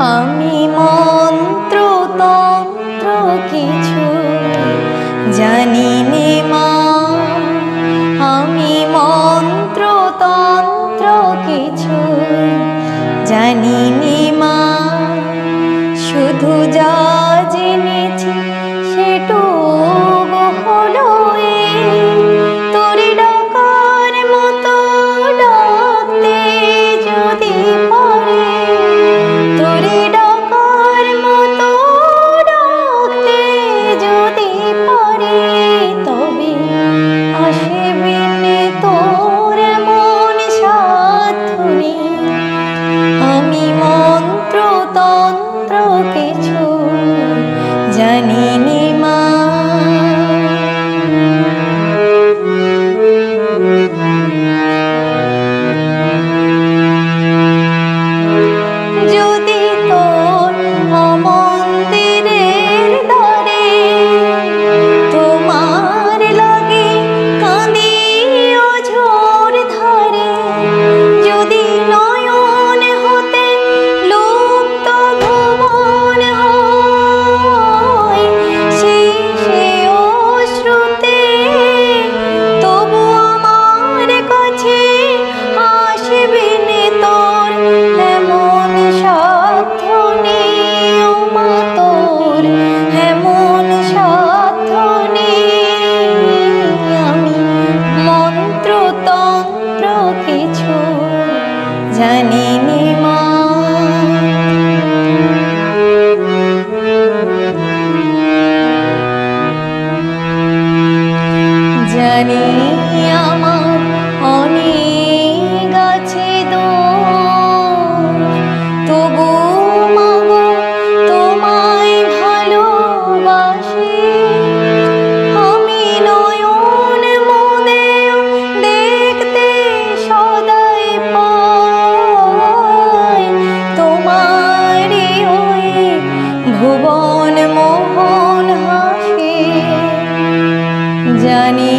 আমি মন্ত্র তন্ত্র কিছু জানি নে মা। আমি মন্ত্র তন্ত্র কিছু জানি নে মা। শুধু যা আছো জানিনি মা। ভুবন মোহন হাসি জানি